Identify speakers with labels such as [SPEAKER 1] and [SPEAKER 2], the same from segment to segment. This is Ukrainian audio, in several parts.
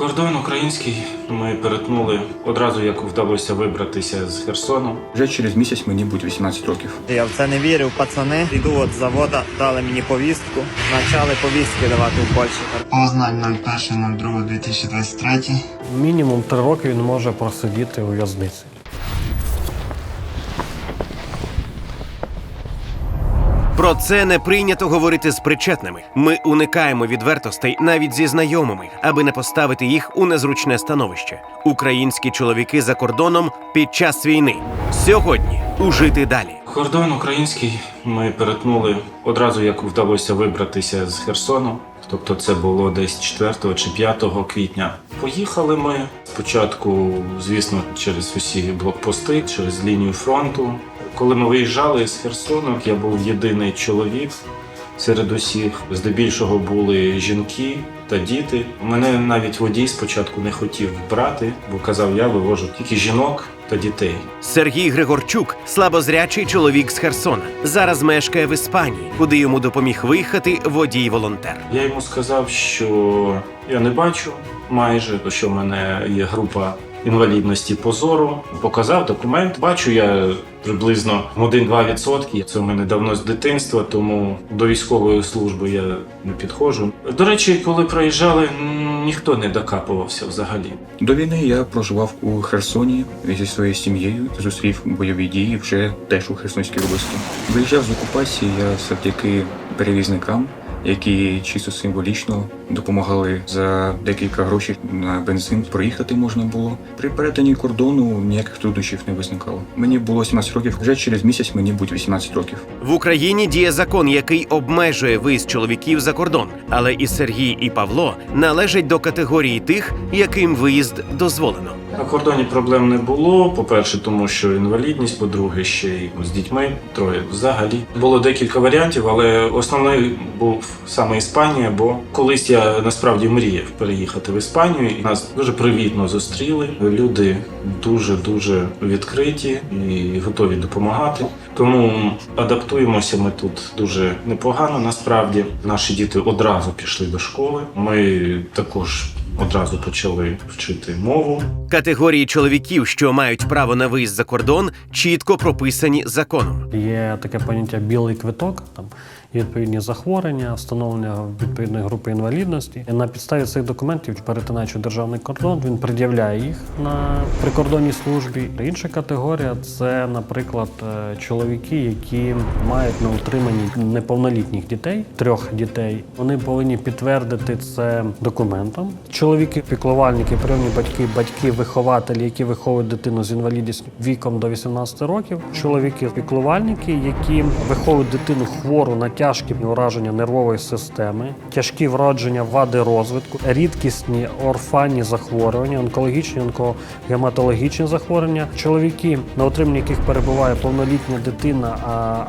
[SPEAKER 1] Кордон український ми перетнули одразу, як вдалося вибратися з Херсону.
[SPEAKER 2] Вже через місяць мені буде 18 років.
[SPEAKER 3] Я в це не вірив, пацани. Йду от завода, дали мені повістку. Почали повістки давати у Польщі.
[SPEAKER 4] Познань 01.02.2023.
[SPEAKER 5] Мінімум три роки він може просидіти у в'язниці.
[SPEAKER 6] Про це не прийнято говорити з причетними. Ми уникаємо відвертостей навіть зі знайомими, аби не поставити їх у незручне становище. Українські чоловіки за кордоном під час війни. Сьогодні ужити далі.
[SPEAKER 1] Кордон український ми перетнули одразу, як вдалося вибратися з Херсону. Тобто це було десь 4 чи 5 квітня. Поїхали ми спочатку, звісно, через усі блокпости, через лінію фронту. Коли ми виїжджали з Херсону, я був єдиний чоловік серед усіх. Здебільшого були жінки та діти. Мене навіть водій спочатку не хотів брати, бо казав, я вивожу тільки жінок та дітей.
[SPEAKER 6] Сергій Григорчук, слабозрячий чоловік з Херсона, зараз мешкає в Іспанії, куди йому допоміг виїхати водій-волонтер.
[SPEAKER 1] Я йому сказав, що я не бачу майже, що в мене є група інвалідності по зору. Показав документ. Бачу я приблизно 1-2%. Це в мене давно з дитинства, тому до військової служби я не підходжу. До речі, коли проїжджали, ніхто не докапувався взагалі.
[SPEAKER 2] До війни я проживав у Херсоні зі своєю сім'єю, зустрів бойові дії вже теж у Херсонській області. Виїжджав з окупації я завдяки перевізникам, які чисто символічно допомагали за декілька грошей на бензин проїхати можна було. При перетині кордону ніяких труднощів не виникало. Мені було 17 років, вже через місяць мені буде 18 років.
[SPEAKER 6] В Україні діє закон, який обмежує виїзд чоловіків за кордон. Але і Сергій, і Павло належать до категорії тих, яким виїзд дозволено.
[SPEAKER 1] На кордоні проблем не було. По-перше, тому що інвалідність, по-друге, ще й з дітьми троє взагалі. Було декілька варіантів, але основний був саме Іспанія, бо колись я насправді мріяв переїхати в Іспанію, і нас дуже привітно зустріли. Люди дуже дуже відкриті і готові допомагати. Тому адаптуємося ми тут дуже непогано. Насправді наші діти одразу пішли до школи. Ми також одразу почали вчити мову.
[SPEAKER 6] Категорії чоловіків, що мають право на виїзд за кордон, чітко прописані законом.
[SPEAKER 5] Є таке поняття білий квиток, там відповідні захворювання, встановлення відповідної групи інвалідності. На підставі цих документів, перетинаючи державний кордон, він пред'являє їх на прикордонній службі. Інша категорія це, наприклад, е, чоловіки, які мають на утриманні неповнолітніх дітей, трьох дітей. Вони повинні підтвердити це документом. Чоловіки, піклувальники, прийомні батьки, батьки, вихователі, які виховують дитину з інвалідністю віком до 18 років. Чоловіки, піклувальники, які виховують дитину хвору на тяжкі ураження нервової системи, тяжкі вродження вади розвитку, рідкісні орфанні захворювання, онкологічні, онкогематологічні захворювання. Чоловіки, на утриманні яких перебуває повнолітня дитина,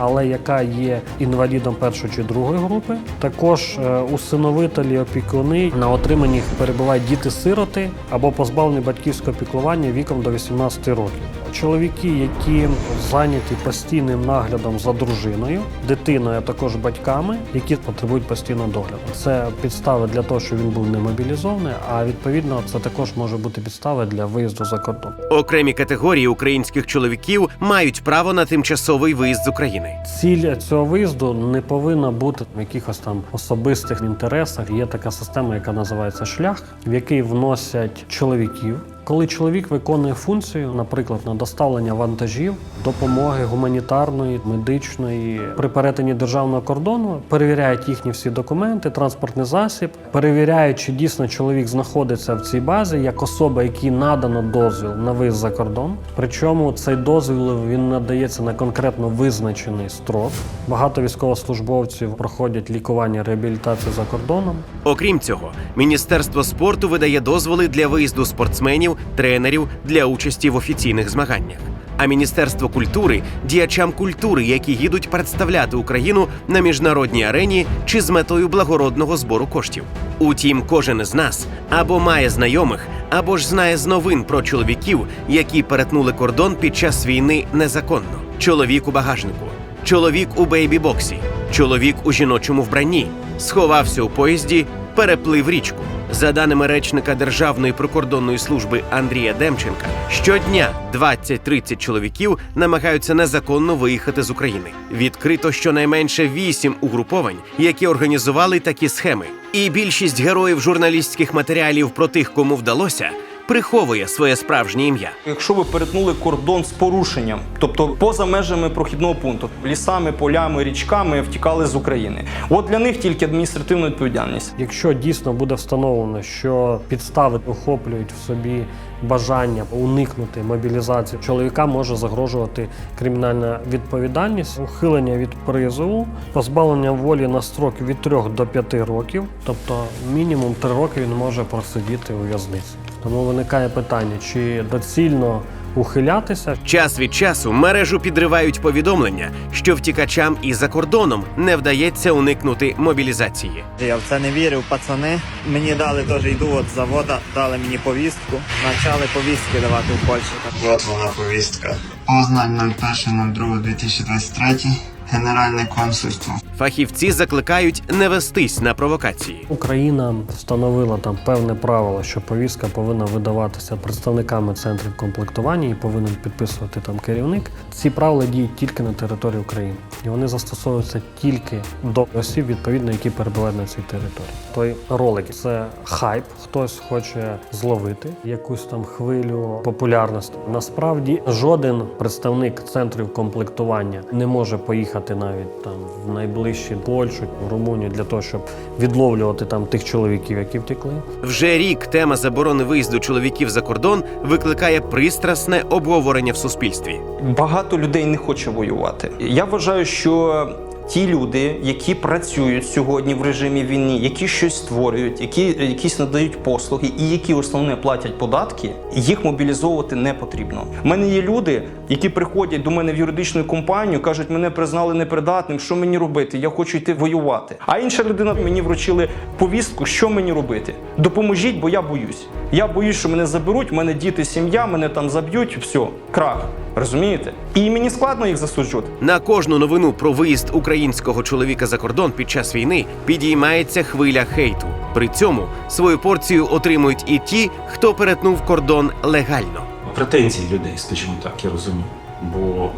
[SPEAKER 5] але яка є інвалідом першої чи другої групи. Також е, усиновителі, опікуни, на отриманні їх перебувають діти-сироти або позбавлені батьківського піклування віком до 18 років. Чоловіки, які зайняті постійним наглядом за дружиною, дитиною, а також батьками, які потребують постійного догляду. Це підстави для того, щоб він був не мобілізований, а відповідно це також може бути підстави для виїзду за кордон.
[SPEAKER 6] Окремі категорії українських чоловіків мають право на тимчасовий виїзд з України.
[SPEAKER 5] Ціль цього виїзду не повинна бути в якихось там особистих інтересах. Є така система, яка називається шлях, в який вносять чоловіків. Коли чоловік виконує функцію, наприклад, на доставлення вантажів, допомоги гуманітарної, медичної при перетині державного кордону, перевіряють їхні всі документи, транспортний засіб, перевіряють, чи дійсно чоловік знаходиться в цій базі як особа, якій надано дозвіл на виїзд за кордон. Причому цей дозвіл він надається на конкретно визначений строк. Багато військовослужбовців проходять лікування реабілітацію за кордоном.
[SPEAKER 6] Окрім цього, Міністерство спорту видає дозволи для виїзду спортсменів, тренерів для участі в офіційних змаганнях. А Міністерство культури діячам культури, які їдуть представляти Україну на міжнародній арені чи з метою благородного збору коштів. Утім, кожен із нас або має знайомих, або ж знає з новин про чоловіків, які перетнули кордон під час війни незаконно. Чоловік у багажнику, чоловік у бейбі-боксі, чоловік у жіночому вбранні, сховався у поїзді, переплив річку. За даними речника Державної прикордонної служби Андрія Демченка, щодня 20-30 чоловіків намагаються незаконно виїхати з України. Відкрито щонайменше 8 угруповань, які організували такі схеми. І більшість героїв журналістських матеріалів про тих, кому вдалося, приховує своє справжнє ім'я.
[SPEAKER 7] Якщо ви перетнули кордон з порушенням, тобто поза межами прохідного пункту, лісами, полями, річками втікали з України. От для них тільки адміністративна відповідальність.
[SPEAKER 5] Якщо дійсно буде встановлено, що підстави охоплюють в собі бажання уникнути мобілізації, чоловіка може загрожувати кримінальна відповідальність, ухилення від призову, позбавлення волі на строк від 3 до 5 років, тобто мінімум 3 роки він може просидіти у в'язниці. Тому виникає питання, чи доцільно ухилятися,
[SPEAKER 6] Час від часу мережу підривають повідомлення, що втікачам і за кордоном не вдається уникнути мобілізації.
[SPEAKER 3] Я в це не вірив, пацани. Мені дали теж йду от завода, дали мені повістку. Почали повістки давати в Польщі.
[SPEAKER 4] От вона повістка. Познань 01.02.2023. Генеральне консульство.
[SPEAKER 6] Фахівці закликають не вестись на провокації.
[SPEAKER 5] Україна встановила там певне правило, що повістка повинна видаватися представниками центрів комплектування і повинен підписувати там керівник. Ці правила діють тільки на території України, і вони застосовуються тільки до осіб, відповідно, які перебувають на цій території. Той ролик це хайп, хтось хоче зловити якусь там хвилю популярності. Насправді жоден представник центрів комплектування не може поїхати навіть там в найближчі Польщу, в Румунію для того, щоб відловлювати там тих чоловіків, які втекли.
[SPEAKER 6] Вже рік тема заборони виїзду чоловіків за кордон викликає пристрасне обговорення в суспільстві.
[SPEAKER 7] Багато людей не хоче воювати. Я вважаю, що ті люди, які працюють сьогодні в режимі війни, які щось створюють, які якісь надають послуги і які основне платять податки, їх мобілізовувати не потрібно. У мене є люди, які приходять до мене в юридичну компанію, кажуть, мене признали непридатним. Що мені робити? Я хочу йти воювати. А інша людина мені вручили повістку, що мені робити? Допоможіть, бо я боюсь. Я боюсь, що мене заберуть, в мене діти, сім'я, мене там заб'ють. Все, крах. Розумієте? І мені складно їх засуджувати.
[SPEAKER 6] На кожну новину про виїзд українського чоловіка за кордон під час війни підіймається хвиля хейту. При цьому свою порцію отримують і ті, хто перетнув кордон легально.
[SPEAKER 1] Претензії людей, скажімо так, я розумію. Бо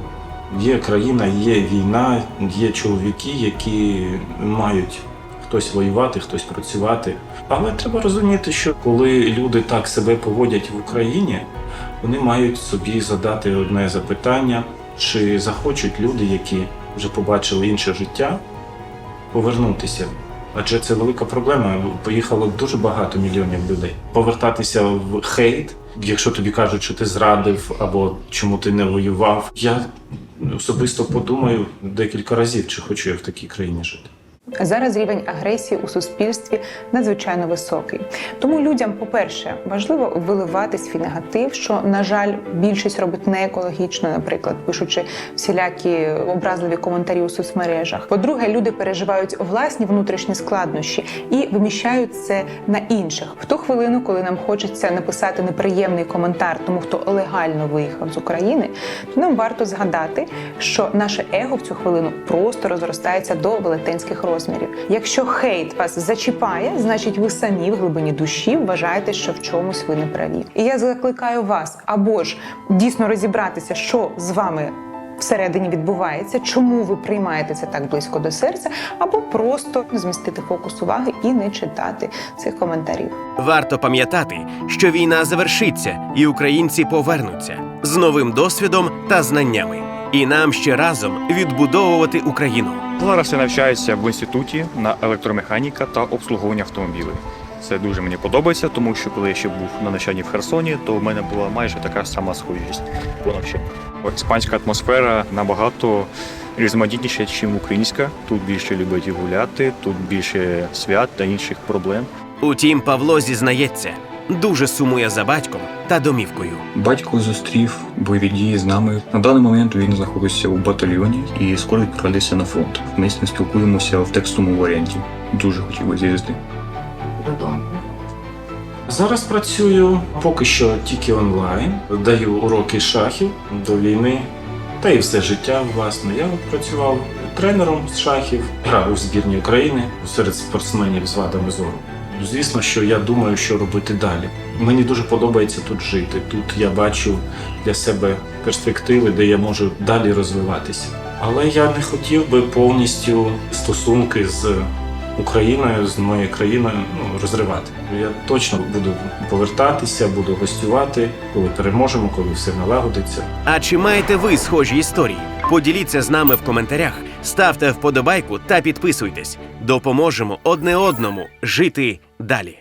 [SPEAKER 1] є країна, є війна, є чоловіки, які мають хтось воювати, хтось працювати. Але треба розуміти, що коли люди так себе поводять в Україні, вони мають собі задати одне запитання, чи захочуть люди, які вже побачили інше життя, повернутися. Адже це велика проблема. Поїхало дуже багато мільйонів людей. Повертатися в хейт, якщо тобі кажуть, що ти зрадив або чому ти не воював. Я особисто подумаю декілька разів, чи хочу я в такій країні жити.
[SPEAKER 8] Зараз рівень агресії у суспільстві надзвичайно високий. Тому людям, по-перше, важливо виливати свій негатив, що, на жаль, більшість робить не екологічно, наприклад, пишучи всілякі образливі коментарі у соцмережах. По-друге, люди переживають власні внутрішні складнощі і виміщають це на інших. В ту хвилину, коли нам хочеться написати неприємний коментар, тому хто легально виїхав з України, то нам варто згадати, що наше его в цю хвилину просто розростається до велетенських розмірів. Якщо хейт вас зачіпає, значить ви самі в глибині душі вважаєте, що в чомусь ви не праві. І я закликаю вас або ж дійсно розібратися, що з вами. Всередині відбувається, чому ви приймаєте це так близько до серця, або просто змістити фокус уваги і не читати цих коментарів.
[SPEAKER 6] Варто пам'ятати, що війна завершиться, і українці повернуться з новим досвідом та знаннями. І нам ще разом відбудовувати Україну.
[SPEAKER 2] Зараз я навчаюся в інституті на електромеханіка та обслуговування автомобілів. Це дуже мені подобається, тому що коли я ще був на навчанні в Херсоні, то в мене була майже така сама схожість по навчанню. Іспанська атмосфера набагато різноманітніша, ніж українська. Тут більше люблять гуляти, тут більше свят та інших проблем.
[SPEAKER 6] Утім, Павло зізнається, дуже сумує за батьком та домівкою.
[SPEAKER 2] Батько зустрів бойові дії з нами. На даний момент він знаходиться у батальйоні і скоро відправляється на фронт. Ми з ним спілкуємося в текстовому варіанті. Дуже хотів би з'їздити.
[SPEAKER 1] Зараз працюю поки що тільки онлайн, даю уроки шахів до війни, та і все життя, власне. Я працював тренером з шахів, грав у збірні України серед спортсменів з вадами зору. Звісно, що я думаю, що робити далі. Мені дуже подобається тут жити. Тут я бачу для себе перспективи, де я можу далі розвиватися. Але я не хотів би повністю стосунки з Україною, з моєю країною ну, розривати. Я точно буду повертатися, буду гостювати, коли переможемо, коли все налагодиться.
[SPEAKER 6] А чи маєте ви схожі історії? Поділіться з нами в коментарях, ставте вподобайку та підписуйтесь. Допоможемо одне одному жити далі.